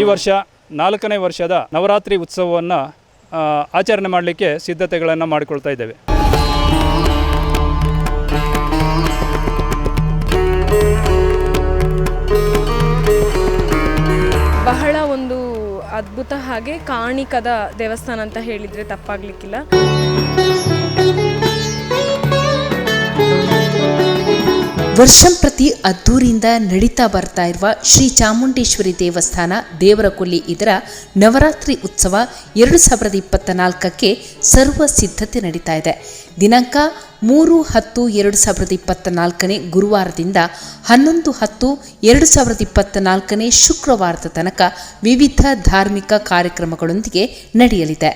ಈ ವರ್ಷ ನಾಲ್ಕನೇ ವರ್ಷದ ನವರಾತ್ರಿ ಉತ್ಸವವನ್ನು ಆಚರಣೆ ಮಾಡಲಿಕ್ಕೆ ಸಿದ್ಧತೆಗಳನ್ನು ಮಾಡಿಕೊಳ್ತಾ ಇದ್ದೇವೆ. ಬಹಳ ಒಂದು ಅದ್ಭುತ ಹಾಗೆ ಕಾಣಿಕದ ದೇವಸ್ಥಾನ ಅಂತ ಹೇಳಿದರೆ ತಪ್ಪಾಗಲಿಕ್ಕಿಲ್ಲ. ವರ್ಷಂಪ್ರತಿ ಅದ್ದೂರಿಯಿಂದ ನಡೀತಾ ಬರ್ತಾ ಇರುವ ಶ್ರೀ ಚಾಮುಂಡೇಶ್ವರಿ ದೇವಸ್ಥಾನ ದೇವರಕೊಲ್ಲಿ ಇದರ ನವರಾತ್ರಿ ಉತ್ಸವ ಎರಡು ಸಾವಿರದ ಇಪ್ಪತ್ತ ನಾಲ್ಕಕ್ಕೆ ಸರ್ವ ಸಿದ್ಧತೆ ನಡೀತಾ ಇದೆ. ದಿನಾಂಕ ಮೂರು ಹತ್ತು ಎರಡು ಸಾವಿರದ ಇಪ್ಪತ್ತ ನಾಲ್ಕನೇ ಗುರುವಾರದಿಂದ ಹನ್ನೊಂದು ಹತ್ತು ಎರಡು ಸಾವಿರದ ಇಪ್ಪತ್ತ ನಾಲ್ಕನೇ ಶುಕ್ರವಾರದ ತನಕ ವಿವಿಧ ಧಾರ್ಮಿಕ ಕಾರ್ಯಕ್ರಮಗಳೊಂದಿಗೆ ನಡೆಯಲಿದೆ.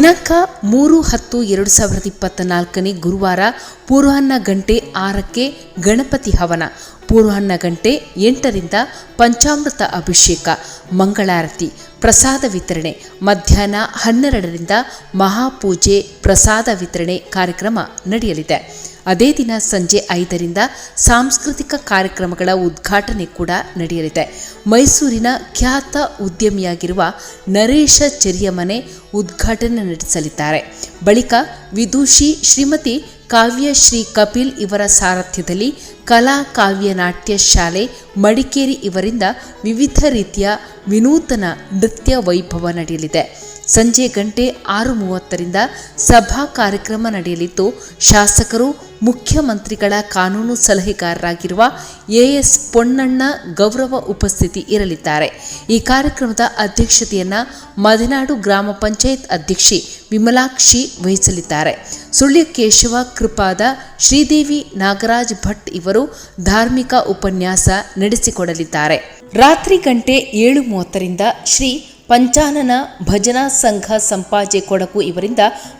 ದಿನಾಂಕ ಮೂರು ಹತ್ತು ಎರಡು ಸಾವಿರದ ಇಪ್ಪತ್ತ ನಾಲ್ಕನೇ ಗುರುವಾರ ಪೂರ್ವಾಹ್ನ ಗಂಟೆ ಆರಕ್ಕೆ ಗಣಪತಿ ಹವನ. ಪೂರ್ವಾಹ್ನ ಗಂಟೆ ಎಂಟರಿಂದ ಪಂಚಾಮೃತ ಅಭಿಷೇಕ, ಮಂಗಳಾರತಿ, ಪ್ರಸಾದ ವಿತರಣೆ, ಮಧ್ಯಾಹ್ನ ಹನ್ನೆರಡರಿಂದ ಮಹಾಪೂಜೆ, ಪ್ರಸಾದ ವಿತರಣೆ ಕಾರ್ಯಕ್ರಮ ನಡೆಯಲಿದೆ. ಅದೇ ದಿನ ಸಂಜೆ ಐದರಿಂದ ಸಾಂಸ್ಕೃತಿಕ ಕಾರ್ಯಕ್ರಮಗಳ ಉದ್ಘಾಟನೆ ಕೂಡ ನಡೆಯಲಿದೆ. ಮೈಸೂರಿನ ಖ್ಯಾತ ಉದ್ಯಮಿಯಾಗಿರುವ ನರೇಶ ಚರಿಯಮನೆ ಉದ್ಘಾಟನೆ ನಡೆಸಲಿದ್ದಾರೆ. ಬಳಿಕ ವಿದುಷಿ ಶ್ರೀಮತಿ ಕಾವ್ಯಶ್ರೀ ಕಪಿಲ್ ಇವರ ಸಾರಥ್ಯದಲ್ಲಿ ಕಲಾ ಕಾವ್ಯ ನಾಟ್ಯ ಶಾಲೆ ಮಡಿಕೇರಿ ಇವರಿಂದ ವಿವಿಧ ರೀತಿಯ ವಿನೂತನ ನೃತ್ಯ ವೈಭವ ನಡೆಯಲಿದೆ. ಸಂಜೆ ಗಂಟೆ ಆರು ಮೂವತ್ತರಿಂದ ಸಭಾ ಕಾರ್ಯಕ್ರಮ ನಡೆಯಲಿದ್ದು, ಶಾಸಕರು, ಮುಖ್ಯಮಂತ್ರಿಗಳ ಕಾನೂನು ಸಲಹೆಗಾರರಾಗಿರುವ ಎಎಸ್ ಪೊನ್ನಣ್ಣ ಗೌರವ ಉಪಸ್ಥಿತಿ ಇರಲಿದ್ದಾರೆ. ಈ ಕಾರ್ಯಕ್ರಮದ ಅಧ್ಯಕ್ಷತೆಯನ್ನು ಮದೆನಾಡು ಗ್ರಾಮ ಪಂಚಾಯತ್ ಅಧ್ಯಕ್ಷೆ ವಿಮಲಾಕ್ಷಿ ವಹಿಸಲಿದ್ದಾರೆ. ಸುಳ್ಯ ಕೇಶವ ಕೃಪಾದ ಶ್ರೀದೇವಿ ನಾಗರಾಜ್ ಭಟ್ ಇವರು ಧಾರ್ಮಿಕ ಉಪನ್ಯಾಸ ನಡೆಸಿಕೊಡಲಿದ್ದಾರೆ. ರಾತ್ರಿ ಗಂಟೆ ಏಳು ಮೂವತ್ತರಿಂದ ಶ್ರೀ ಪಂಚಾನನ ಭಜನಾ ಸಂಘ ಸಂಪಾಜೆ ಕೊಡಗು ಇವರಿಂದ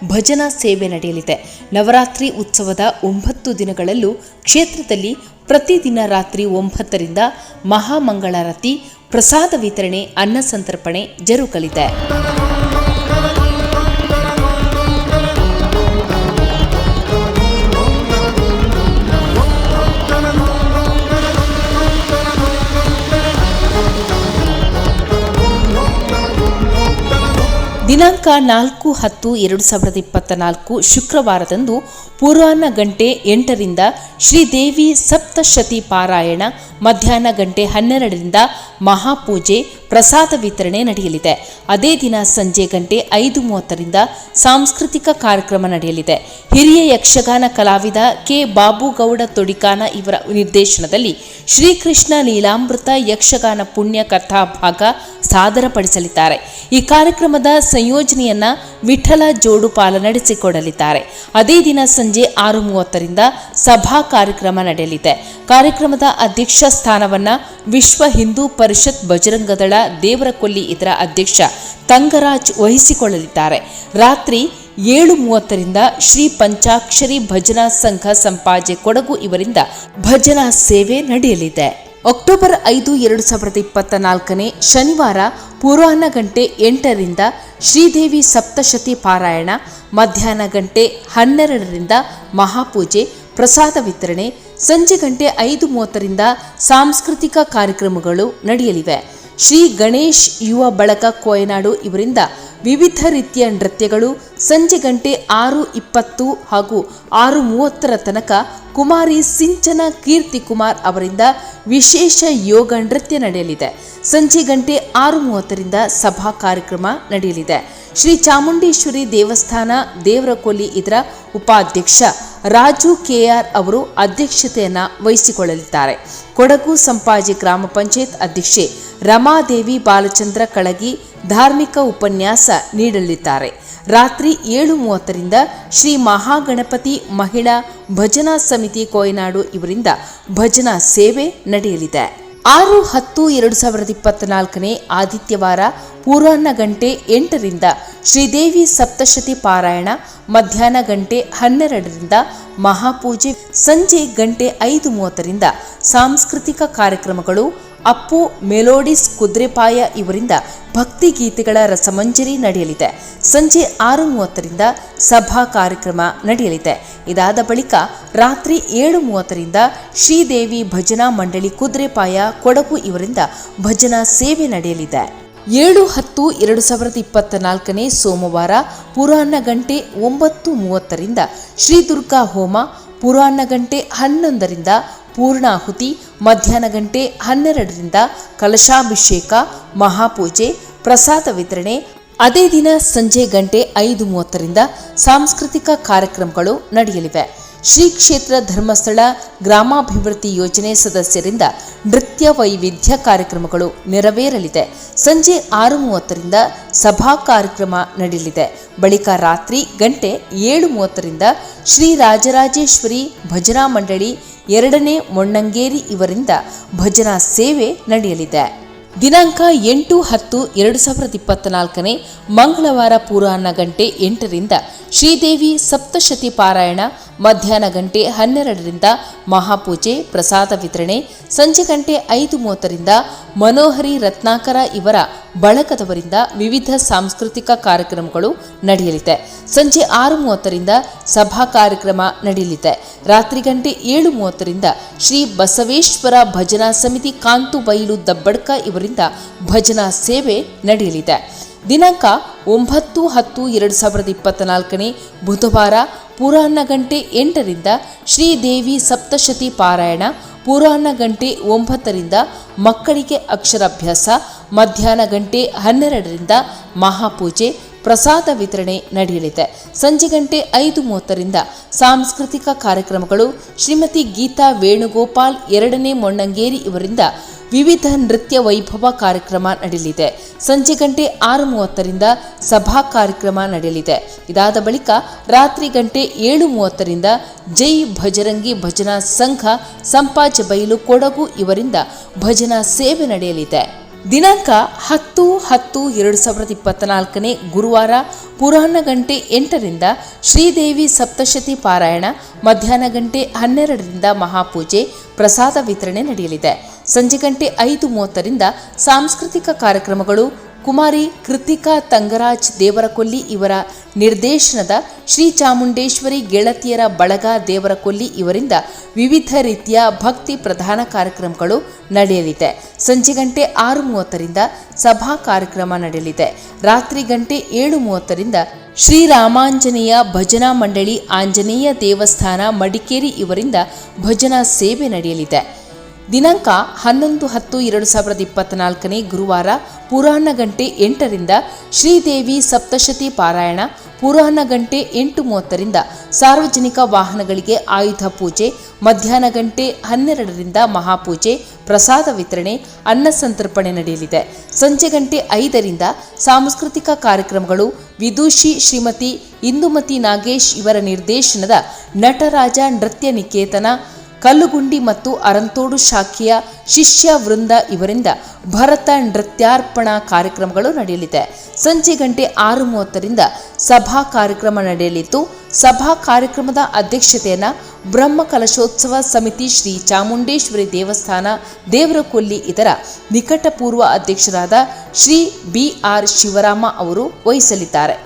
ಭಜನಾ ಸೇವೆ ನಡೆಯಲಿದೆ. ನವರಾತ್ರಿ ಉತ್ಸವದ ಒಂಬತ್ತು ದಿನಗಳಲ್ಲೂ ಕ್ಷೇತ್ರದಲ್ಲಿ ಪ್ರತಿದಿನ ರಾತ್ರಿ ಒಂಬತ್ತರಿಂದ ಮಹಾಮಂಗಳಾರತಿ ಪ್ರಸಾದ ವಿತರಣೆ, ಅನ್ನ ಸಂತರ್ಪಣೆ ಜರುಗಲಿದೆ. ದಿನಾಂಕ ನಾಲ್ಕು ಹತ್ತು ಎರಡು ಸಾವಿರದ ಇಪ್ಪತ್ತ ನಾಲ್ಕು ಶುಕ್ರವಾರದಂದು ಪೂರ್ವಾಹ್ನ ಗಂಟೆ ಎಂಟರಿಂದ ಶ್ರೀದೇವಿ ಸಪ್ತಶತಿ ಪಾರಾಯಣ, ಮಧ್ಯಾಹ್ನ ಗಂಟೆ ಹನ್ನೆರಡರಿಂದ ಮಹಾಪೂಜೆ, ಪ್ರಸಾದ ವಿತರಣೆ ನಡೆಯಲಿದೆ. ಅದೇ ದಿನ ಸಂಜೆ ಗಂಟೆ ಐದು ಮೂವತ್ತರಿಂದ ಸಾಂಸ್ಕೃತಿಕ ಕಾರ್ಯಕ್ರಮ ನಡೆಯಲಿದೆ. ಹಿರಿಯ ಯಕ್ಷಗಾನ ಕಲಾವಿದ ಕೆ. ಬಾಬುಗೌಡ ತೊಡಿಕಾನ ಇವರ ನಿರ್ದೇಶನದಲ್ಲಿ ಶ್ರೀಕೃಷ್ಣ ಲೀಲಾಮೃತ ಯಕ್ಷಗಾನ ಪುಣ್ಯ ಕಥಾ ಭಾಗ ಸಾದರಪಡಿಸಲಿದ್ದಾರೆ. ಈ ಕಾರ್ಯಕ್ರಮದ ಸಂಯೋಜನೆಯನ್ನ ವಿಠಲ ಜೋಡುಪಾಲ ನಡೆಸಿಕೊಡಲಿದ್ದಾರೆ. ಅದೇ ದಿನ ಆರು ಮೂವತ್ತರಿಂದ ಸಭಾ ಕಾರ್ಯಕ್ರಮ ನಡೆಯಲಿದೆ. ಕಾರ್ಯಕ್ರಮದ ಅಧ್ಯಕ್ಷ ಸ್ಥಾನವನ್ನ ವಿಶ್ವ ಹಿಂದೂ ಪರಿಷತ್ ಬಜರಂಗದಳ ದೇವರಕೊಲ್ಲಿ ಇದರ ಅಧ್ಯಕ್ಷ ತಂಗರಾಜ್ ವಹಿಸಿಕೊಳ್ಳಲಿದ್ದಾರೆ. ರಾತ್ರಿ ಏಳು ಮೂವತ್ತರಿಂದ ಶ್ರೀ ಪಂಚಾಕ್ಷರಿ ಭಜನಾ ಸಂಘ ಸಂಪಾಜೆ ಕೊಡಗು ಇವರಿಂದ ಭಜನಾ ಸೇವೆ ನಡೆಯಲಿದೆ. ಅಕ್ಟೋಬರ್ ಐದು, ಎರಡು ಸಾವಿರದ ಇಪ್ಪತ್ತ ನಾಲ್ಕನೇ ಶನಿವಾರ ಪೂರ್ವಾಹ್ನ ಗಂಟೆ ಎಂಟರಿಂದ ಶ್ರೀದೇವಿ ಸಪ್ತಶತಿ ಪಾರಾಯಣ, ಮಧ್ಯಾಹ್ನ ಗಂಟೆ ಹನ್ನೆರಡರಿಂದ ಮಹಾಪೂಜೆ, ಪ್ರಸಾದ ವಿತರಣೆ, ಸಂಜೆ ಗಂಟೆ ಐದು ಮೂವತ್ತರಿಂದ ಸಾಂಸ್ಕೃತಿಕ ಕಾರ್ಯಕ್ರಮಗಳು ನಡೆಯಲಿವೆ. ಶ್ರೀ ಗಣೇಶ್ ಯುವ ಬಳಕ ಕೋಯನಾಡು ಇವರಿಂದ ವಿವಿಧ ರೀತಿಯ ನೃತ್ಯಗಳು ಸಂಜೆ ಗಂಟೆ ಆರು ಇಪ್ಪತ್ತು ಹಾಗೂ ಆರು ಮೂವತ್ತರ ತನಕ ಕುಮಾರಿ ಸಿಂಚನ ಕೀರ್ತಿ ಕುಮಾರ್ ಅವರಿಂದ ವಿಶೇಷ ಯೋಗ ನೃತ್ಯ ನಡೆಯಲಿದೆ. ಸಂಜೆ ಗಂಟೆ ಆರು ಮೂವತ್ತರಿಂದ ಸಭಾ ಕಾರ್ಯಕ್ರಮ ನಡೆಯಲಿದೆ. ಶ್ರೀ ಚಾಮುಂಡೇಶ್ವರಿ ದೇವಸ್ಥಾನ ದೇವರಕೊಲ್ಲಿ ಇದರ ಉಪಾಧ್ಯಕ್ಷ ರಾಜು ಕೆಆರ್ ಅವರು ಅಧ್ಯಕ್ಷತೆಯನ್ನು ವಹಿಸಿಕೊಳ್ಳಲಿದ್ದಾರೆ. ಕೊಡಗು ಸಂಪಾಜಿ ಗ್ರಾಮ ಪಂಚಾಯತ್ ಅಧ್ಯಕ್ಷೆ ರಮಾದೇವಿ ಬಾಲಚಂದ್ರ ಕಳಗಿ ಧಾರ್ಮಿಕ ಉಪನ್ಯಾಸ ನೀಡಲಿದ್ದಾರೆ. ರಾತ್ರಿ ಏಳು ಮೂವತ್ತರಿಂದ ಶ್ರೀ ಮಹಾಗಣಪತಿ ಮಹಿಳಾ ಭಜನಾ ಸಮಿತಿ ಕೋಯನಾಡು ಇವರಿಂದ ಭಜನಾ ಸೇವೆ ನಡೆಯಲಿದೆ. ಆರು ಹತ್ತು ಎರಡು ಸಾವಿರದ ಇಪ್ಪತ್ನಾಲ್ಕನೇ ಆದಿತ್ಯವಾರ ಪೂರ್ವಾಹ್ನ ಗಂಟೆ ಎಂಟರಿಂದ ಶ್ರೀದೇವಿ ಸಪ್ತಶತಿ ಪಾರಾಯಣ, ಮಧ್ಯಾಹ್ನ ಗಂಟೆ ಹನ್ನೆರಡರಿಂದ ಮಹಾಪೂಜೆ, ಸಂಜೆ ಗಂಟೆ ಐದು ಮೂವತ್ತರಿಂದ ಸಾಂಸ್ಕೃತಿಕ ಕಾರ್ಯಕ್ರಮಗಳು, ಅಪ್ಪು, ಮೆಲೋಡಿಸ್, ಕುದ್ರೆಪಾಯ ಇವರಿಂದ ಭಕ್ತಿ ಗೀತೆಗಳ ರಸಮಂಜರಿ ನಡೆಯಲಿದೆ. ಸಂಜೆ ಆರು ಮೂವತ್ತರಿಂದ ಸಭಾ ಕಾರ್ಯಕ್ರಮ ನಡೆಯಲಿದೆ. ಇದಾದ ಬಳಿಕ ರಾತ್ರಿ ಏಳು ಮೂವತ್ತರಿಂದ ಶ್ರೀದೇವಿ ಭಜನಾ ಮಂಡಳಿ ಕುದ್ರೆಪಾಯ, ಕೊಡಗು ಇವರಿಂದ ಭಜನಾ ಸೇವೆ ನಡೆಯಲಿದೆ. ಏಳು ಹತ್ತು ಎರಡು ಸಾವಿರದ ಇಪ್ಪತ್ತ ನಾಲ್ಕನೇ ಸೋಮವಾರ ಪುರಾಣ ಗಂಟೆ ಒಂಬತ್ತು ಮೂವತ್ತರಿಂದ ಶ್ರೀ ದುರ್ಗಾ ಹೋಮ, ಪುರಾಣ ಗಂಟೆ ಹನ್ನೊಂದರಿಂದ ಪೂರ್ಣಾಹುತಿ, ಮಧ್ಯಾಹ್ನ ಗಂಟೆ ಹನ್ನೆರಡರಿಂದ ಕಲಶಾಭಿಷೇಕ, ಮಹಾಪೂಜೆ, ಪ್ರಸಾದ ವಿತರಣೆ, ಅದೇ ದಿನ ಸಂಜೆ ಗಂಟೆ ಐದು ಮೂವತ್ತರಿಂದ ಸಾಂಸ್ಕೃತಿಕ ಕಾರ್ಯಕ್ರಮಗಳು ನಡೆಯಲಿವೆ. ಶ್ರೀ ಕ್ಷೇತ್ರ ಧರ್ಮಸ್ಥಳ ಗ್ರಾಮಾಭಿವೃದ್ಧಿ ಯೋಜನೆ ಸದಸ್ಯರಿಂದ ನೃತ್ಯ ವೈವಿಧ್ಯ ಕಾರ್ಯಕ್ರಮಗಳು ನೆರವೇರಲಿದೆ. ಸಂಜೆ ಆರು ಮೂವತ್ತರಿಂದ ಸಭಾ ಕಾರ್ಯಕ್ರಮ ನಡೆಯಲಿದೆ. ಬಳಿಕ ರಾತ್ರಿ ಗಂಟೆ ಏಳು ಮೂವತ್ತರಿಂದ ಶ್ರೀ ರಾಜರಾಜೇಶ್ವರಿ ಭಜನಾ ಮಂಡಳಿ, ಎರಡನೇ ಮೊಣ್ಣಂಗೇರಿ ಇವರಿಂದ ಭಜನಾ ಸೇವೆ ನಡೆಯಲಿದೆ. ದಿನಾಂಕ ಎಂಟು ಹತ್ತು ಎರಡು ಸಾವಿರದ ಇಪ್ಪತ್ತ ಮಂಗಳವಾರ ಪೂರ್ವಾಹ್ನ ಗಂಟೆ ಎಂಟರಿಂದ ಶ್ರೀದೇವಿ ಸಪ್ತಶತಿ ಪಾರಾಯಣ ಮಧ್ಯಾಹ್ನ ಗಂಟೆ ಹನ್ನೆರಡರಿಂದ ಮಹಾಪೂಜೆ, ಪ್ರಸಾದ ವಿತರಣೆ, ಸಂಜೆ ಗಂಟೆ ಐದು ಮೂವತ್ತರಿಂದ ಮನೋಹರಿ ರತ್ನಾಕರ ಇವರ ಬಳಕದವರಿಂದ ವಿವಿಧ ಸಾಂಸ್ಕೃತಿಕ ಕಾರ್ಯಕ್ರಮಗಳು ನಡೆಯಲಿದೆ. ಸಂಜೆ ಆರು ಮೂವತ್ತರಿಂದ ಸಭಾ ಕಾರ್ಯಕ್ರಮ ನಡೆಯಲಿದೆ. ರಾತ್ರಿ ಗಂಟೆ ಏಳು ಮೂವತ್ತರಿಂದ ಶ್ರೀ ಬಸವೇಶ್ವರ ಭಜನಾ ಸಮಿತಿ ಕಾಂತು ಬೈಲು ದಬ್ಬಡ್ಕ ಇವರಿಂದ ಭಜನಾ ಸೇವೆ ನಡೆಯಲಿದೆ. ದಿನಾಂಕ ಒಂಬತ್ತು ಹತ್ತು ಎರಡು ಸಾವಿರದ ಇಪ್ಪತ್ತ ನಾಲ್ಕನೇ ಬುಧವಾರ ಪುರಾಣ ಗಂಟೆ ಎಂಟರಿಂದ ಶ್ರೀದೇವಿ ಸಪ್ತಶತಿ ಪಾರಾಯಣ, ಪುರಾಣ ಗಂಟೆ ಒಂಬತ್ತರಿಂದ ಮಕ್ಕಳಿಗೆ ಅಕ್ಷರಾಭ್ಯಾಸ, ಮಧ್ಯಾಹ್ನ ಗಂಟೆ ಹನ್ನೆರಡರಿಂದ ಮಹಾಪೂಜೆ ಪ್ರಸಾದ ವಿತರಣೆ ನಡೆಯಲಿದೆ. ಸಂಜೆ ಗಂಟೆ ಐದು ಮೂವತ್ತರಿಂದ ಸಾಂಸ್ಕೃತಿಕ ಕಾರ್ಯಕ್ರಮಗಳು ಶ್ರೀಮತಿ ಗೀತಾ ವೇಣುಗೋಪಾಲ್ ಎರಡನೇ ಮೊಣ್ಣಂಗೇರಿ ಇವರಿಂದ ವಿವಿಧ ನೃತ್ಯ ವೈಭವ ಕಾರ್ಯಕ್ರಮ ನಡೆಯಲಿದೆ. ಸಂಜೆ ಗಂಟೆ ಆರು ಮೂವತ್ತರಿಂದ ಸಭಾ ಕಾರ್ಯಕ್ರಮ ನಡೆಯಲಿದೆ. ಇದಾದ ಬಳಿಕ ರಾತ್ರಿ ಗಂಟೆ ಏಳು ಮೂವತ್ತರಿಂದ ಜೈ ಭಜರಂಗಿ ಭಜನಾ ಸಂಘ ಸಂಪಾಜ ಬೈಲು ಕೊಡಗು ಇವರಿಂದ ಭಜನಾ ಸೇವೆ ನಡೆಯಲಿದೆ. ದಿನಾಂಕ ಹತ್ತು ಹತ್ತು ಎರಡು ಸಾವಿರದ ಇಪ್ಪತ್ತ ನಾಲ್ಕನೇ ಗುರುವಾರ ಪುರಾಣ ಗಂಟೆ ಎಂಟರಿಂದ ಶ್ರೀದೇವಿ ಸಪ್ತಶತಿ ಪಾರಾಯಣ, ಮಧ್ಯಾಹ್ನ ಗಂಟೆ ಹನ್ನೆರಡರಿಂದ ಮಹಾಪೂಜೆ, ಪ್ರಸಾದ ವಿತರಣೆ ನಡೆಯಲಿದೆ. ಸಂಜೆ ಗಂಟೆ ಐದು ಮೂವತ್ತರಿಂದ ಸಾಂಸ್ಕೃತಿಕ ಕಾರ್ಯಕ್ರಮಗಳು ಕುಮಾರಿ ಕೃತಿಕಾ ತಂಗರಾಜ್ ದೇವರಕೊಲ್ಲಿ ಇವರ ನಿರ್ದೇಶನದ ಶ್ರೀ ಚಾಮುಂಡೇಶ್ವರಿ ಗೆಳತಿಯರ ಬಳಗ ದೇವರಕೊಲ್ಲಿ ಇವರಿಂದ ವಿವಿಧ ರೀತಿಯ ಭಕ್ತಿ ಪ್ರಧಾನ ಕಾರ್ಯಕ್ರಮಗಳು ನಡೆಯಲಿದೆ. ಸಂಜೆ ಗಂಟೆ ಆರು ಮೂವತ್ತರಿಂದ ಸಭಾ ಕಾರ್ಯಕ್ರಮ ನಡೆಯಲಿದೆ. ರಾತ್ರಿ ಗಂಟೆ ಏಳು ಮೂವತ್ತರಿಂದ ಶ್ರೀರಾಮಾಂಜನೇಯ ಭಜನಾ ಮಂಡಳಿ ಆಂಜನೇಯ ದೇವಸ್ಥಾನ ಮಡಿಕೇರಿ ಇವರಿಂದ ಭಜನಾ ಸೇವೆ ನಡೆಯಲಿದೆ. ದಿನಾಂಕ ಹನ್ನೊಂದು ಹತ್ತು ಎರಡು ಸಾವಿರದ ಇಪ್ಪತ್ತ್ನಾಲ್ಕನೇ ಗುರುವಾರ ಪುರಾಣ ಗಂಟೆ ಎಂಟರಿಂದ ಶ್ರೀದೇವಿ ಸಪ್ತಶತಿ ಪಾರಾಯಣ, ಪುರಾಣ ಗಂಟೆ ಎಂಟು ಮೂವತ್ತರಿಂದ ಸಾರ್ವಜನಿಕ ವಾಹನಗಳಿಗೆ ಆಯುಧ ಪೂಜೆ, ಮಧ್ಯಾಹ್ನ ಗಂಟೆ ಹನ್ನೆರಡರಿಂದ ಮಹಾಪೂಜೆ, ಪ್ರಸಾದ ವಿತರಣೆ, ಅನ್ನ ಸಂತರ್ಪಣೆ ನಡೆಯಲಿದೆ. ಸಂಜೆ ಗಂಟೆ ಐದರಿಂದ ಸಾಂಸ್ಕೃತಿಕ ಕಾರ್ಯಕ್ರಮಗಳು, ವಿದುಷಿ ಶ್ರೀಮತಿ ಇಂದುಮತಿ ನಾಗೇಶ್ ಇವರ ನಿರ್ದೇಶನದ ನಟರಾಜ ನೃತ್ಯ ನಿಕೇತನ ಕಲ್ಲುಗುಂಡಿ ಮತ್ತು ಅರಂತೋಡು ಶಾಖೆಯ ಶಿಷ್ಯ ವೃಂದ ಇವರಿಂದ ಭರತ ನೃತ್ಯಾರ್ಪಣಾ ಕಾರ್ಯಕ್ರಮಗಳು ನಡೆಯಲಿದೆ. ಸಂಜೆ ಗಂಟೆ ಆರು ಮೂವತ್ತರಿಂದ ಸಭಾ ಕಾರ್ಯಕ್ರಮ ನಡೆಯಲಿದ್ದು, ಸಭಾ ಕಾರ್ಯಕ್ರಮದ ಅಧ್ಯಕ್ಷತೆಯನ್ನು ಬ್ರಹ್ಮ ಕಲಶೋತ್ಸವ ಸಮಿತಿ ಶ್ರೀ ಚಾಮುಂಡೇಶ್ವರಿ ದೇವಸ್ಥಾನ, ದೇವರಕೊಲ್ಲಿ ಇದರ ನಿಕಟಪೂರ್ವ ಅಧ್ಯಕ್ಷರಾದ ಶ್ರೀ ಬಿ ಆರ್ ಶಿವರಾಮ ಅವರು ವಹಿಸಲಿದ್ದಾರೆ.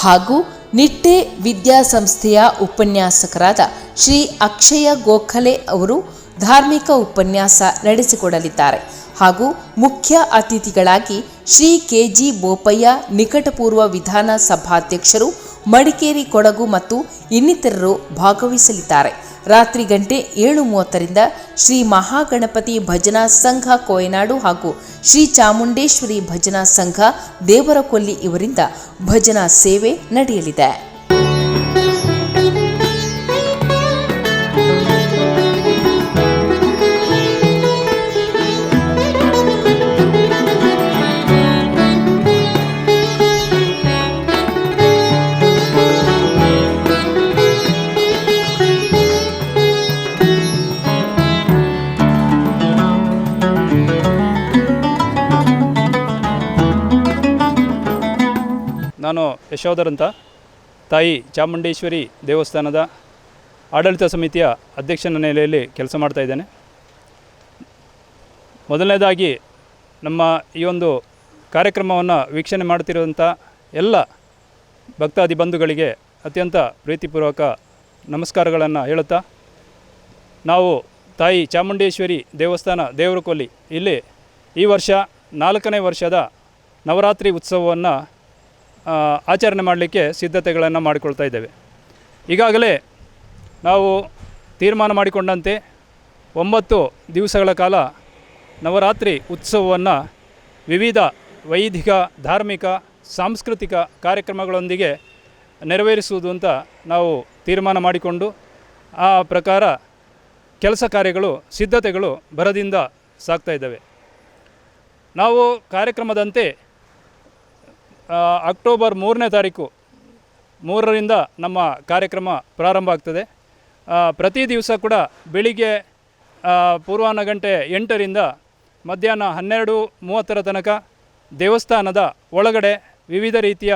ಹಾಗೂ ನಿಟ್ಟೆ ವಿದ್ಯಾಸಂಸ್ಥೆಯ ಉಪನ್ಯಾಸಕರಾದ ಶ್ರೀ ಅಕ್ಷಯ ಗೋಖಲೆ ಅವರು ಧಾರ್ಮಿಕ ಉಪನ್ಯಾಸ ನಡೆಸಿಕೊಡಲಿದ್ದಾರೆ ಹಾಗೂ ಮುಖ್ಯ ಅತಿಥಿಗಳಾಗಿ ಶ್ರೀ ಕೆ ಜಿ ಬೋಪಯ್ಯ ನಿಕಟಪೂರ್ವ ವಿಧಾನ ಸಭಾಧ್ಯಕ್ಷರು ಮಡಿಕೇರಿ ಕೊಡಗು ಮತ್ತು ಇನ್ನಿತರರು ಭಾಗವಹಿಸಲಿದ್ದಾರೆ. ರಾತ್ರಿ ಗಂಟೆ ಏಳು ಮೂವತ್ತರಿಂದ ಶ್ರೀ ಮಹಾಗಣಪತಿ ಭಜನಾ ಸಂಘ ಕೋಯನಾಡು ಹಾಗೂ ಶ್ರೀ ಚಾಮುಂಡೇಶ್ವರಿ ಭಜನಾ ಸಂಘ ದೇವರಕೊಲ್ಲಿ ಇವರಿಂದ ಭಜನಾ ಸೇವೆ ನಡೆಯಲಿದೆ. ನಾನು ಯಶೋಧರ್ ಅಂತ ತಾಯಿ ಚಾಮುಂಡೇಶ್ವರಿ ದೇವಸ್ಥಾನದ ಆಡಳಿತ ಸಮಿತಿಯ ಅಧ್ಯಕ್ಷನ ನೆಲೆಯಲ್ಲಿ ಕೆಲಸ ಮಾಡ್ತಾ ಇದ್ದೇನೆ. ಮೊದಲನೇದಾಗಿ ನಮ್ಮ ಈ ಒಂದು ಕಾರ್ಯಕ್ರಮವನ್ನು ವೀಕ್ಷಣೆ ಮಾಡ್ತಿರುವಂಥ ಎಲ್ಲ ಭಕ್ತಾದಿ ಬಂಧುಗಳಿಗೆ ಅತ್ಯಂತ ಪ್ರೀತಿಪೂರ್ವಕ ನಮಸ್ಕಾರಗಳನ್ನು ಹೇಳುತ್ತಾ, ನಾವು ತಾಯಿ ಚಾಮುಂಡೇಶ್ವರಿ ದೇವಸ್ಥಾನ ದೇವರಕೊಲ್ಲಿ ಇಲ್ಲಿ ಈ ವರ್ಷ ನಾಲ್ಕನೇ ವರ್ಷದ ನವರಾತ್ರಿ ಉತ್ಸವವನ್ನು ಆಚರಣೆ ಮಾಡಲಿಕ್ಕೆ ಸಿದ್ಧತೆಗಳನ್ನು ಮಾಡಿಕೊಳ್ತಾ ಇದ್ದೇವೆ. ಈಗಾಗಲೇ ನಾವು ತೀರ್ಮಾನ ಮಾಡಿಕೊಂಡಂತೆ ಒಂಬತ್ತು ದಿವಸಗಳ ಕಾಲ ನವರಾತ್ರಿ ಉತ್ಸವವನ್ನು ವಿವಿಧ ವೈದಿಕ, ಧಾರ್ಮಿಕ, ಸಾಂಸ್ಕೃತಿಕ ಕಾರ್ಯಕ್ರಮಗಳೊಂದಿಗೆ ನೆರವೇರಿಸುವುದು ಅಂತ ನಾವು ತೀರ್ಮಾನ ಮಾಡಿಕೊಂಡು ಆ ಪ್ರಕಾರ ಕೆಲಸ ಕಾರ್ಯಗಳು, ಸಿದ್ಧತೆಗಳು ಭರದಿಂದ ಸಾಗ್ತಾ ಇದ್ದಾವೆ. ನಾವು ಕಾರ್ಯಕ್ರಮದಂತೆ ಅಕ್ಟೋಬರ್ ಮೂರನೇ ತಾರೀಕು ಮೂರರಿಂದ ನಮ್ಮ ಕಾರ್ಯಕ್ರಮ ಪ್ರಾರಂಭ ಆಗ್ತದೆ. ಪ್ರತಿ ದಿವಸ ಕೂಡ ಬೆಳಿಗ್ಗೆ ಪೂರ್ವಾಹ್ನ ಗಂಟೆ ಎಂಟರಿಂದ ಮಧ್ಯಾಹ್ನ ಹನ್ನೆರಡು ಮೂವತ್ತರ ತನಕ ದೇವಸ್ಥಾನದ ಒಳಗಡೆ ವಿವಿಧ ರೀತಿಯ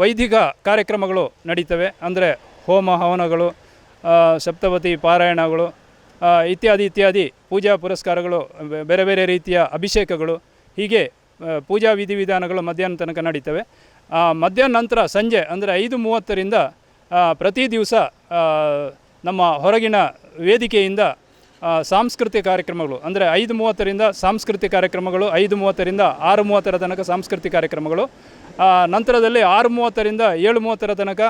ವೈದಿಕ ಕಾರ್ಯಕ್ರಮಗಳು ನಡೀತವೆ. ಅಂದರೆ ಹೋಮ ಹವನಗಳು ಸಪ್ತಪತಿ ಪಾರಾಯಣಗಳು ಇತ್ಯಾದಿ ಇತ್ಯಾದಿ ಪೂಜಾ ಪುರಸ್ಕಾರಗಳು ಬೇರೆ ಬೇರೆ ರೀತಿಯ ಅಭಿಷೇಕಗಳು. ಹೀಗೆ ಪೂಜಾ ವಿಧಿವಿಧಾನಗಳು ಮಧ್ಯಾಹ್ನ ತನಕ ನಡೀತವೆ. ಮಧ್ಯಾಹ್ನ ನಂತರ ಸಂಜೆ ಅಂದರೆ ಐದು ಮೂವತ್ತರಿಂದ ಪ್ರತಿ ದಿವಸ ನಮ್ಮ ಹೊರಗಿನ ವೇದಿಕೆಯಿಂದ ಸಾಂಸ್ಕೃತಿಕ ಕಾರ್ಯಕ್ರಮಗಳು ಅಂದರೆ ಐದು ಮೂವತ್ತರಿಂದ ಸಾಂಸ್ಕೃತಿಕ ಕಾರ್ಯಕ್ರಮಗಳು, ಐದು ಮೂವತ್ತರಿಂದ ಆರು ಮೂವತ್ತರ ತನಕ ಸಾಂಸ್ಕೃತಿಕ ಕಾರ್ಯಕ್ರಮಗಳು. ನಂತರದಲ್ಲಿ ಆರು ಮೂವತ್ತರಿಂದ ಏಳು ಮೂವತ್ತರ ತನಕ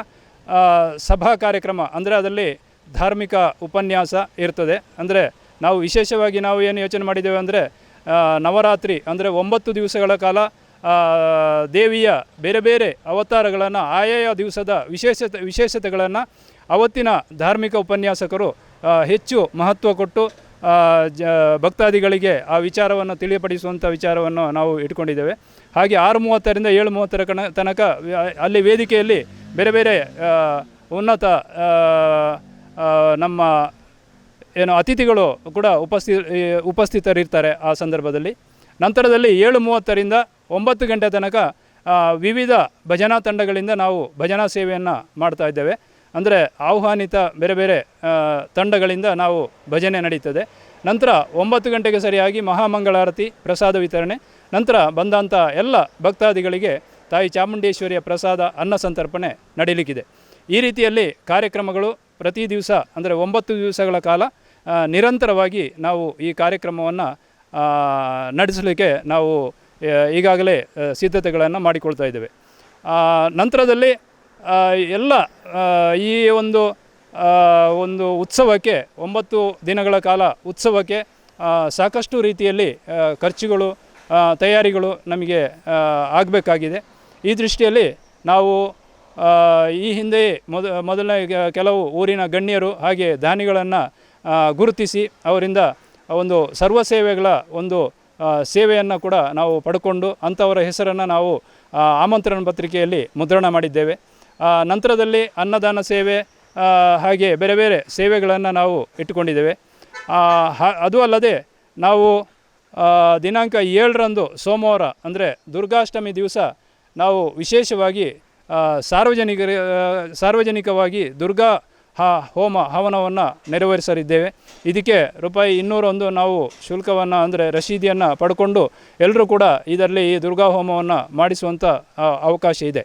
ಸಭಾ ಕಾರ್ಯಕ್ರಮ ಅಂದರೆ ಅದರಲ್ಲಿ ಧಾರ್ಮಿಕ ಉಪನ್ಯಾಸ ಇರ್ತದೆ. ಅಂದರೆ ನಾವು ವಿಶೇಷವಾಗಿ ನಾವು ಏನು ಯೋಚನೆ ಮಾಡಿದ್ದೇವೆ ಅಂದರೆ ನವರಾತ್ರಿ ಅಂದರೆ ಒಂಬತ್ತು ದಿವಸಗಳ ಕಾಲ ದೇವಿಯ ಬೇರೆ ಬೇರೆ ಅವತಾರಗಳನ್ನು ಆಯಾಯ ದಿವಸದ ವಿಶೇಷತೆ ವಿಶೇಷತೆಗಳನ್ನು ಅವತ್ತಿನ ಧಾರ್ಮಿಕ ಉಪನ್ಯಾಸಕರು ಹೆಚ್ಚು ಮಹತ್ವ ಕೊಟ್ಟು ಜ, ಭಕ್ತಾದಿಗಳಿಗೆ ಆ ವಿಚಾರವನ್ನು ತಿಳಿಯಪಡಿಸುವಂಥ ವಿಚಾರವನ್ನು ನಾವು ಇಟ್ಕೊಂಡಿದ್ದೇವೆ. ಹಾಗೆ ಆರು ಮೂವತ್ತರಿಂದ ಏಳು ಮೂವತ್ತರ ಕಣ, ತನಕ ಅಲ್ಲಿ ವೇದಿಕೆಯಲ್ಲಿ ಬೇರೆ ಬೇರೆ ಉನ್ನತ ನಮ್ಮ ಏನು ಅತಿಥಿಗಳು ಕೂಡ ಉಪಸ್ಥಿ ಉಪಸ್ಥಿತರಿರ್ತಾರೆ ಆ ಸಂದರ್ಭದಲ್ಲಿ. ನಂತರದಲ್ಲಿ ಏಳು ಮೂವತ್ತರಿಂದ ಒಂಬತ್ತು ಗಂಟೆ ತನಕ ವಿವಿಧ ಭಜನಾ ತಂಡಗಳಿಂದ ನಾವು ಭಜನಾ ಸೇವೆಯನ್ನು ಮಾಡ್ತಾ ಇದ್ದೇವೆ. ಅಂದರೆ ಆಹ್ವಾನಿತ ಬೇರೆ ಬೇರೆ ತಂಡಗಳಿಂದ ನಾವು ಭಜನೆ ನಡೀತದೆ. ನಂತರ ಒಂಬತ್ತು ಗಂಟೆಗೆ ಸರಿಯಾಗಿ ಮಹಾಮಂಗಳಾರತಿ, ಪ್ರಸಾದ ವಿತರಣೆ. ನಂತರ ಬಂದಂಥ ಎಲ್ಲ ಭಕ್ತಾದಿಗಳಿಗೆ ತಾಯಿ ಚಾಮುಂಡೇಶ್ವರಿಯ ಪ್ರಸಾದ, ಅನ್ನ ಸಂತರ್ಪಣೆ ನಡೀಲಿಕ್ಕಿದೆ. ಈ ರೀತಿಯಲ್ಲಿ ಕಾರ್ಯಕ್ರಮಗಳು ಪ್ರತಿ ದಿವಸ, ಅಂದರೆ ಒಂಬತ್ತು ದಿವಸಗಳ ಕಾಲ ನಿರಂತರವಾಗಿ ನಾವು ಈ ಕಾರ್ಯಕ್ರಮವನ್ನು ನಡೆಸಲಿಕ್ಕೆ ನಾವು ಈಗಾಗಲೇ ಸಿದ್ಧತೆಗಳನ್ನು ಮಾಡಿಕೊಳ್ತಾ ಇದ್ದೇವೆ. ನಂತರದಲ್ಲಿ ಎಲ್ಲ ಈ ಒಂದು ಒಂದು ಉತ್ಸವಕ್ಕೆ, ಒಂಬತ್ತು ದಿನಗಳ ಕಾಲ ಉತ್ಸವಕ್ಕೆ ಸಾಕಷ್ಟು ರೀತಿಯಲ್ಲಿ ಖರ್ಚುಗಳು ತಯಾರಿಗಳು ನಮಗೆ ಆಗಬೇಕಾಗಿದೆ. ಈ ದೃಷ್ಟಿಯಲ್ಲಿ ನಾವು ಈ ಹಿಂದೆಯೇ ಮೊದ, ಮೊದಲನೇ ಕೆಲವು ಊರಿನ ಗಣ್ಯರು ಹಾಗೆ ದಾನಿಗಳನ್ನು ಗುರುತಿಸಿ ಅವರಿಂದ ಒಂದು ಸರ್ವ ಸೇವೆಗಳ ಒಂದು ಸೇವೆಯನ್ನು ಕೂಡ ನಾವು ಪಡ್ಕೊಂಡು ಅಂಥವರ ಹೆಸರನ್ನು ನಾವು ಆಮಂತ್ರಣ ಪತ್ರಿಕೆಯಲ್ಲಿ ಮುದ್ರಣ ಮಾಡಿದ್ದೇವೆ. ನಂತರದಲ್ಲಿ ಅನ್ನದಾನ ಸೇವೆ ಹಾಗೆ ಬೇರೆ ಬೇರೆ ಸೇವೆಗಳನ್ನು ನಾವು ಇಟ್ಟುಕೊಂಡಿದ್ದೇವೆ. ಅದು ಅಲ್ಲದೆ ನಾವು ದಿನಾಂಕ ಏಳರಂದು ಸೋಮವಾರ ಅಂದರೆ ದುರ್ಗಾಷ್ಟಮಿ ದಿವಸ ನಾವು ವಿಶೇಷವಾಗಿ ಸಾರ್ವಜನಿಕರ ಸಾರ್ವಜನಿಕವಾಗಿ ದುರ್ಗಾ ಹ, ಹೋಮ ಹವನವನ್ನು ನೆರವೇರಿಸಲಿದ್ದೇವೆ. ಇದಕ್ಕೆ ರೂಪಾಯಿ ಇನ್ನೂರೊಂದು ನಾವು ಶುಲ್ಕವನ್ನು ಅಂದರೆ ರಶೀದಿಯನ್ನು ಪಡ್ಕೊಂಡು ಎಲ್ಲರೂ ಕೂಡ ಇದರಲ್ಲಿ ಈ ದುರ್ಗಾ ಹೋಮವನ್ನು ಮಾಡಿಸುವಂಥ ಅವಕಾಶ ಇದೆ.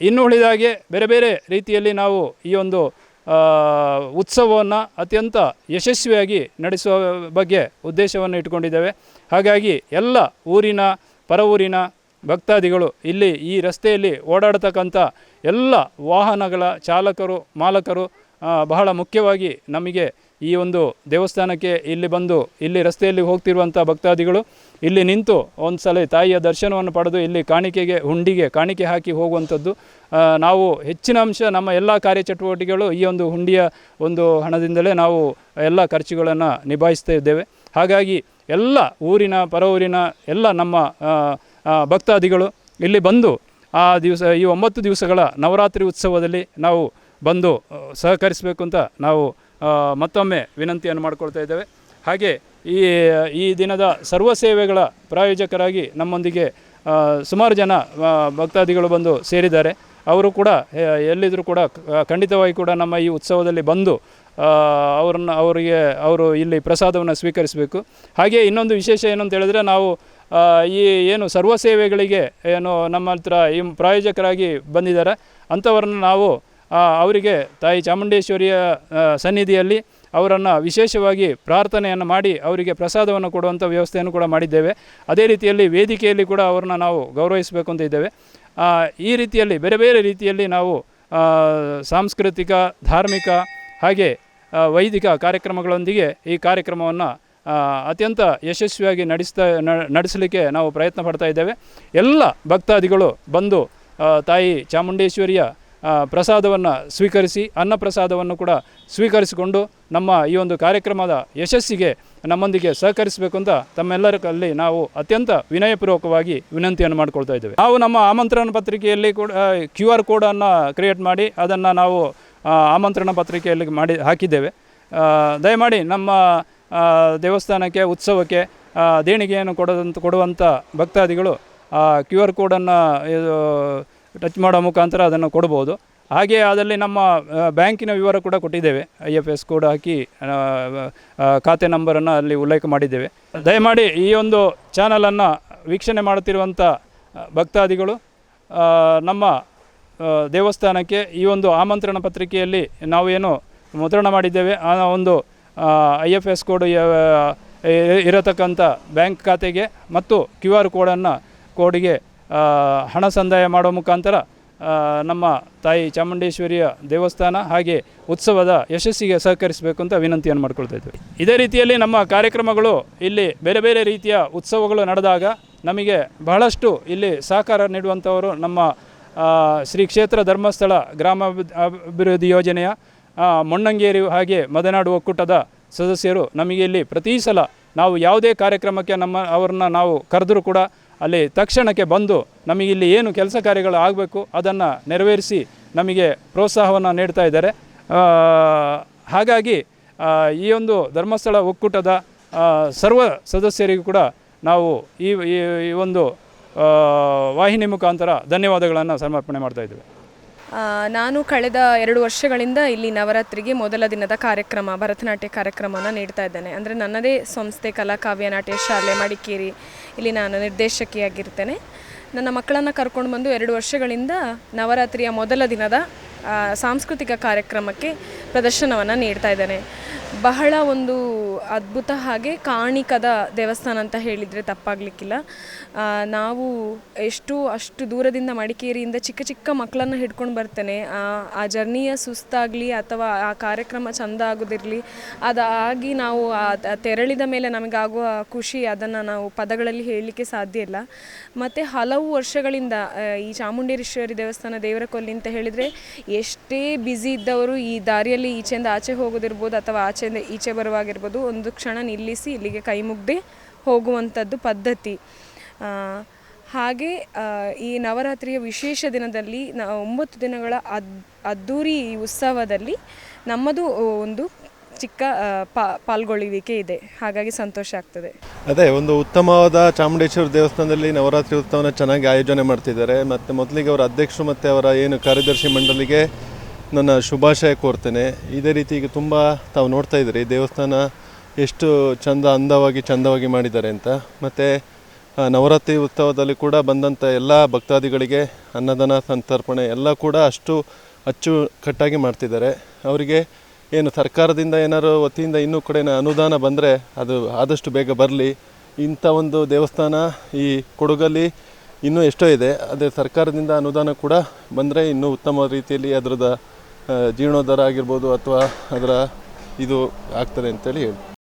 ಇನ್ನು ಉಳಿದಾಗೆ ಬೇರೆ ಬೇರೆ ರೀತಿಯಲ್ಲಿ ನಾವು ಈ ಒಂದು ಉತ್ಸವವನ್ನು ಅತ್ಯಂತ ಯಶಸ್ವಿಯಾಗಿ ನಡೆಸುವ ಬಗ್ಗೆ ಉದ್ದೇಶವನ್ನು ಇಟ್ಕೊಂಡಿದ್ದೇವೆ ಹಾಗಾಗಿ ಎಲ್ಲ ಊರಿನ, ಪರ ಊರಿನ ಭಕ್ತಾದಿಗಳು ಇಲ್ಲಿ ಈ ರಸ್ತೆಯಲ್ಲಿ ಓಡಾಡತಕ್ಕಂಥ ಎಲ್ಲ ವಾಹನಗಳ ಚಾಲಕರು, ಮಾಲಕರು ಬಹಳ ಮುಖ್ಯವಾಗಿ ನಮಗೆ ಈ ಒಂದು ದೇವಸ್ಥಾನಕ್ಕೆ ಇಲ್ಲಿ ಬಂದು ಇಲ್ಲಿ ರಸ್ತೆಯಲ್ಲಿ ಹೋಗ್ತಿರುವಂಥ ಭಕ್ತಾದಿಗಳು ಇಲ್ಲಿ ನಿಂತು ಒಂದು ಸಲ ತಾಯಿಯ ದರ್ಶನವನ್ನು ಪಡೆದು ಇಲ್ಲಿ ಕಾಣಿಕೆಗೆ, ಹುಂಡಿಗೆ ಕಾಣಿಕೆ ಹಾಕಿ ಹೋಗುವಂಥದ್ದು. ನಾವು ಹೆಚ್ಚಿನ ಅಂಶ ನಮ್ಮ ಎಲ್ಲ ಕಾರ್ಯಚಟುವಟಿಕೆಗಳು ಈ ಒಂದು ಹುಂಡಿಯ ಒಂದು ಹಣದಿಂದಲೇ ನಾವು ಎಲ್ಲ ಖರ್ಚುಗಳನ್ನು ನಿಭಾಯಿಸ್ತಾ ಇದ್ದೇವೆ. ಹಾಗಾಗಿ ಎಲ್ಲ ಊರಿನ ಪರ ಊರಿನ ಎಲ್ಲ ನಮ್ಮ ಭಕ್ತಾದಿಗಳು ಇಲ್ಲಿ ಬಂದು ಆ ದಿವಸ, ಈ ಒಂಬತ್ತು ದಿವಸಗಳ ನವರಾತ್ರಿ ಉತ್ಸವದಲ್ಲಿ ನಾವು ಬಂದು ಸಹಕರಿಸಬೇಕು ಅಂತ ನಾವು ಮತ್ತೊಮ್ಮೆ ವಿನಂತಿಯನ್ನು ಮಾಡಿಕೊಳ್ತಾ ಇದ್ದೇವೆ. ಹಾಗೆ ಈ ಈ ದಿನದ ಸರ್ವ ಸೇವೆಗಳ ಪ್ರಾಯೋಜಕರಾಗಿ ನಮ್ಮೊಂದಿಗೆ ಸುಮಾರು ಜನ ಭಕ್ತಾದಿಗಳು ಬಂದು ಸೇರಿದ್ದಾರೆ. ಅವರು ಕೂಡ ಎಲ್ಲಿದ್ದರೂ ಕೂಡ ಖಂಡಿತವಾಗಿ ಕೂಡ ನಮ್ಮ ಈ ಉತ್ಸವದಲ್ಲಿ ಬಂದು ಅವ್ರನ್ನ, ಅವರಿಗೆ, ಅವರು ಇಲ್ಲಿ ಪ್ರಸಾದವನ್ನು ಸ್ವೀಕರಿಸಬೇಕು. ಹಾಗೆ ಇನ್ನೊಂದು ವಿಶೇಷ ಏನು ಅಂತ ಹೇಳಿದ್ರೆ ನಾವು ಈ ಏನು ಸರ್ವ ಸೇವೆಗಳಿಗೆ ಏನು ನಮ್ಮ ಹತ್ರ ಈ ಪ್ರಾಯೋಜಕರಾಗಿ ಬಂದಿದ್ದಾರೆ. ಅಂಥವ್ರನ್ನ ನಾವು ಅವರಿಗೆ ತಾಯಿ ಚಾಮುಂಡೇಶ್ವರಿಯ ಸನ್ನಿಧಿಯಲ್ಲಿ ಅವರನ್ನು ವಿಶೇಷವಾಗಿ ಪ್ರಾರ್ಥನೆಯನ್ನು ಮಾಡಿ ಅವರಿಗೆ ಪ್ರಸಾದವನ್ನು ಕೊಡುವಂಥ ವ್ಯವಸ್ಥೆಯನ್ನು ಕೂಡ ಮಾಡಿದ್ದೇವೆ. ಅದೇ ರೀತಿಯಲ್ಲಿ ವೇದಿಕೆಯಲ್ಲಿ ಕೂಡ ಅವ್ರನ್ನ ನಾವು ಗೌರವಿಸಬೇಕು ಅಂತ ಇದ್ದೇವೆ. ಈ ರೀತಿಯಲ್ಲಿ ಬೇರೆ ಬೇರೆ ರೀತಿಯಲ್ಲಿ ನಾವು ಸಾಂಸ್ಕೃತಿಕ, ಧಾರ್ಮಿಕ ಹಾಗೆ ವೈದಿಕ ಕಾರ್ಯಕ್ರಮಗಳೊಂದಿಗೆ ಈ ಕಾರ್ಯಕ್ರಮವನ್ನು ಅತ್ಯಂತ ಯಶಸ್ವಿಯಾಗಿ ನಡೆಸ್ತಾ ನಡೆಸಲಿಕ್ಕೆ ನಾವು ಪ್ರಯತ್ನ ಪಡ್ತಾ ಇದ್ದೇವೆ. ಎಲ್ಲ ಭಕ್ತಾದಿಗಳು ಬಂದು ತಾಯಿ ಚಾಮುಂಡೇಶ್ವರಿಯ ಪ್ರಸಾದವನ್ನು ಸ್ವೀಕರಿಸಿ, ಅನ್ನ ಪ್ರಸಾದವನ್ನು ಕೂಡ ಸ್ವೀಕರಿಸಿಕೊಂಡು ನಮ್ಮ ಈ ಒಂದು ಕಾರ್ಯಕ್ರಮದ ಯಶಸ್ಸಿಗೆ ನಮ್ಮೊಂದಿಗೆ ಸಹಕರಿಸಬೇಕು ಅಂತ ತಮ್ಮೆಲ್ಲರಲ್ಲಿ ನಾವು ಅತ್ಯಂತ ವಿನಯಪೂರ್ವಕವಾಗಿ ವಿನಂತಿಯನ್ನು ಮಾಡ್ಕೊಳ್ತಾ ಇದ್ದೇವೆ. ನಾವು ನಮ್ಮ ಆಮಂತ್ರಣ ಪತ್ರಿಕೆಯಲ್ಲಿ ಕೂಡ ಕ್ಯೂ ಆರ್ ಕೋಡನ್ನು ಕ್ರಿಯೇಟ್ ಮಾಡಿ, ಅದನ್ನು ನಾವು ಆಮಂತ್ರಣ ಪತ್ರಿಕೆಯಲ್ಲಿ ಮಾಡಿ, ಹಾಕಿದ್ದೇವೆ. ದಯಮಾಡಿ ನಮ್ಮ ದೇವಸ್ಥಾನಕ್ಕೆ ಉತ್ಸವಕ್ಕೆ ದೇಣಿಗೆಯನ್ನು ಕೊಡೋದಂತ ಕೊಡುವಂಥ ಭಕ್ತಾದಿಗಳು ಕ್ಯೂ ಆರ್ ಕೋಡನ್ನು ಟಚ್ ಮಾಡೋ ಮುಖಾಂತರ ಅದನ್ನು ಕೊಡ್ಬೋದು. ಹಾಗೆ ಅದರಲ್ಲಿ ನಮ್ಮ ಬ್ಯಾಂಕಿನ ವಿವರ ಕೂಡ ಕೊಟ್ಟಿದ್ದೇವೆ. ಐ ಎಫ್ ಎಸ್ ಕೋಡ್ ಹಾಕಿ ಆ, ಆ, ಖಾತೆ ನಂಬರನ್ನು ಅಲ್ಲಿ ಉಲ್ಲೇಖ ಮಾಡಿದ್ದೇವೆ. ದಯಮಾಡಿ ಈ ಒಂದು ಚಾನಲನ್ನು ವೀಕ್ಷಣೆ ಮಾಡುತ್ತಿರುವಂಥ ಭಕ್ತಾದಿಗಳು ನಮ್ಮ ದೇವಸ್ಥಾನಕ್ಕೆ ಈ ಒಂದು ಆಮಂತ್ರಣ ಪತ್ರಿಕೆಯಲ್ಲಿ ನಾವು ಏನು ಮುದ್ರಣ ಮಾಡಿದ್ದೇವೆ. ಆ ಒಂದು ಐ ಎಫ್ ಎಸ್ ಕೋಡ್ ಇರತಕ್ಕಂಥ ಬ್ಯಾಂಕ್ ಖಾತೆಗೆ ಮತ್ತು ಕ್ಯೂ ಆರ್ ಕೋಡನ್ನು, ಕೋಡಿಗೆ ಹಣ ಸಂದಾಯ ಮಾಡೋ ಮುಖಾಂತರ ನಮ್ಮ ತಾಯಿ ಚಾಮುಂಡೇಶ್ವರಿಯ ದೇವಸ್ಥಾನ ಹಾಗೆ ಉತ್ಸವದ ಯಶಸ್ಸಿಗೆ ಸಹಕರಿಸಬೇಕು ಅಂತ ವಿನಂತಿಯನ್ನು ಮಾಡ್ಕೊಳ್ತಾ ಇದ್ದೇವೆ. ಇದೇ ರೀತಿಯಲ್ಲಿ ನಮ್ಮ ಕಾರ್ಯಕ್ರಮಗಳು ಇಲ್ಲಿ ಬೇರೆ ಬೇರೆ ರೀತಿಯ ಉತ್ಸವಗಳು ನಡೆದಾಗ ನಮಗೆ ಬಹಳಷ್ಟು ಇಲ್ಲಿ ಸಹಕಾರ ನೀಡುವಂಥವರು ನಮ್ಮ ಶ್ರೀ ಕ್ಷೇತ್ರ ಧರ್ಮಸ್ಥಳ ಗ್ರಾಮ ಅಭಿವೃದ್ಧಿ ಯೋಜನೆಯ ಮೊಣ್ಣಂಗೇರಿ ಹಾಗೆ ಮದನಾಡು ಒಕ್ಕೂಟದ ಸದಸ್ಯರು ನಮಗೆ ಇಲ್ಲಿ ಪ್ರತಿ ಸಲ ನಾವು ಯಾವುದೇ ಕಾರ್ಯಕ್ರಮಕ್ಕೆ ನಮ್ಮ ಅವ್ರನ್ನ ನಾವು ಕರೆದರೂ ಕೂಡ ಅಲ್ಲಿ ತಕ್ಷಣಕ್ಕೆ ಬಂದು ನಮಗೆ ಇಲ್ಲಿ ಏನು ಕೆಲಸ ಕಾರ್ಯಗಳು ಆಗಬೇಕು ಅದನ್ನು ನೆರವೇರಿಸಿ ನಮಗೆ ಪ್ರೋತ್ಸಾಹವನ್ನು ನೀಡ್ತಾ ಇದ್ದಾರೆ. ಹಾಗಾಗಿ ಈ ಒಂದು ಧರ್ಮಸ್ಥಳ ಒಕ್ಕೂಟದ ಸರ್ವ ಸದಸ್ಯರಿಗೂ ಕೂಡ ನಾವು ಈ ಈ ಒಂದು ವಾಹಿನಿ ಮುಖಾಂತರ ಧನ್ಯವಾದಗಳನ್ನು ಸಮರ್ಪಣೆ ಮಾಡ್ತಾ ಇದ್ದೇವೆ. ಆ, ನಾನು ಕಳೆದ ಎರಡು ವರ್ಷಗಳಿಂದ ಇಲ್ಲಿ ನವರಾತ್ರಿಗೆ ಮೊದಲ ದಿನದ ಕಾರ್ಯಕ್ರಮ, ಭರತನಾಟ್ಯ ಕಾರ್ಯಕ್ರಮವನ್ನು ನೀಡ್ತಾ ಇದ್ದೇನೆ. ಅಂದರೆ ನನ್ನದೇ ಸಂಸ್ಥೆ ಕಲಾಕಾವ್ಯ ನಾಟ್ಯ, ಶಾಲೆ, ಮಡಿಕೇರಿ, ಇಲ್ಲಿ ನಾನು ನಿರ್ದೇಶಕಿಯಾಗಿರ್ತೇನೆ. ನನ್ನ ಮಕ್ಕಳನ್ನು ಕರ್ಕೊಂಡು ಬಂದು ಎರಡು ವರ್ಷಗಳಿಂದ ನವರಾತ್ರಿಯ ಮೊದಲ ದಿನದ ಸಾಂಸ್ಕೃತಿಕ ಕಾರ್ಯಕ್ರಮಕ್ಕೆ ಪ್ರದರ್ಶನವನ್ನು ನೀಡ್ತಾ ಇದ್ದೇನೆ. ಬಹಳ ಒಂದು ಅದ್ಭುತ ಹಾಗೆ ಕಾಣಿಕದ ದೇವಸ್ಥಾನ ಅಂತ ಹೇಳಿದರೆ ತಪ್ಪಾಗಲಿಕ್ಕಿಲ್ಲ. ನಾವು ಎಷ್ಟು ಅಷ್ಟು ದೂರದಿಂದ ಮಡಿಕೇರಿಯಿಂದ ಚಿಕ್ಕ ಚಿಕ್ಕ ಮಕ್ಕಳನ್ನು ಹಿಡ್ಕೊಂಡು ಬರ್ತೇನೆ. ಆ, ಜರ್ನಿಯ ಸುಸ್ತಾಗಲಿ ಅಥವಾ ಆ ಕಾರ್ಯಕ್ರಮ ಚಂದ ಆಗೋದಿರಲಿ ಅದಾಗಿ ನಾವು ತೆರಳಿದ ಮೇಲೆ ನಮಗಾಗುವ ಖುಷಿ ಅದನ್ನು ನಾವು ಪದಗಳಲ್ಲಿ ಹೇಳಲಿಕ್ಕೆ ಸಾಧ್ಯ ಇಲ್ಲ. ಮತ್ತು ಹಲವು ವರ್ಷಗಳಿಂದ ಈ ಚಾಮುಂಡೇಶ್ವರಿ ದೇವಸ್ಥಾನ ದೇವರ ಕೊಲ್ಲಿ ಅಂತ ಹೇಳಿದರೆ ಎಷ್ಟೇ ಬ್ಯುಸಿ ಇದ್ದವರು ಈ ದಾರಿಯಲ್ಲಿ ಈಚೆಯಿಂದ ಆಚೆ ಹೋಗೋದಿರ್ಬೋದು ಅಥವಾ ಆಚೆಯಿಂದ ಈಚೆ ಬರುವಾಗಿರ್ಬೋದು, ಒಂದು ಕ್ಷಣ ನಿಲ್ಲಿಸಿ ಇಲ್ಲಿಗೆ ಕೈ ಮುಗ್ದೆ ಹೋಗುವಂಥದ್ದು ಪದ್ಧತಿ. ಹಾಗೆ ಈ ನವರಾತ್ರಿಯ ವಿಶೇಷ ದಿನದಲ್ಲಿ ನ, ಒಂಬತ್ತು ದಿನಗಳ ಅದ್ ಅದ್ಧೂರಿ ಉತ್ಸವದಲ್ಲಿ ನಮ್ಮದು ಒಂದು ಚಿಕ್ಕ ಪಾಲ್ಗೊಳ್ಳುವಿಕೆ ಇದೆ. ಹಾಗಾಗಿ ಸಂತೋಷ ಆಗ್ತದೆ. ಅದೇ, ಒಂದು ಉತ್ತಮವಾದ ಚಾಮುಂಡೇಶ್ವರಿ ದೇವಸ್ಥಾನದಲ್ಲಿ ನವರಾತ್ರಿ ಉತ್ಸವನ ಚೆನ್ನಾಗಿ ಆಯೋಜನೆ ಮಾಡ್ತಿದ್ದಾರೆ. ಮತ್ತು ಮೊದಲಿಗೆ ಅವರ ಅಧ್ಯಕ್ಷರು ಮತ್ತು ಅವರ ಏನು ಕಾರ್ಯದರ್ಶಿ ಮಂಡಳಿಗೆ ನನ್ನ ಶುಭಾಶಯ ಕೋರ್ತೇನೆ. ಇದೇ ರೀತಿ ಈಗ ತುಂಬ ತಾವು ನೋಡ್ತಾ ಇದ್ದೀರಿ ದೇವಸ್ಥಾನ ಎಷ್ಟು ಚಂದ ಅಂದವಾಗಿ ಚಂದವಾಗಿ ಮಾಡಿದ್ದಾರೆ ಅಂತ. ಮತ್ತು ನವರಾತ್ರಿ ಉತ್ಸವದಲ್ಲಿ ಕೂಡ ಬಂದಂಥ ಎಲ್ಲ ಭಕ್ತಾದಿಗಳಿಗೆ ಅನ್ನದಾನ, ಸಂತರ್ಪಣೆ ಎಲ್ಲ ಕೂಡ ಅಷ್ಟು ಅಚ್ಚುಕಟ್ಟಾಗಿ ಮಾಡ್ತಿದ್ದಾರೆ. ಅವರಿಗೆ ಏನು ಸರ್ಕಾರದಿಂದ ಏನಾರು ವತಿಯಿಂದ ಇನ್ನೂ ಕೂಡ ಅನುದಾನ ಬಂದರೆ ಅದು ಆದಷ್ಟು ಬೇಗ ಬರಲಿ. ಇಂಥ ಒಂದು ದೇವಸ್ಥಾನ ಈ ಕೊಡಗಲ್ಲಿ ಇನ್ನೂ ಎಷ್ಟೋ ಇದೆ. ಅದೇ ಸರ್ಕಾರದಿಂದ ಅನುದಾನ ಕೂಡ ಬಂದರೆ ಇನ್ನೂ ಉತ್ತಮ ರೀತಿಯಲ್ಲಿ ಅದರದ ಜೀರ್ಣೋದ್ಧಾರ ಆಗಿರ್ಬೋದು ಅಥವಾ ಅದರ ಇದು ಆಗ್ತದೆ ಅಂತೇಳಿ ಹೇಳಿ.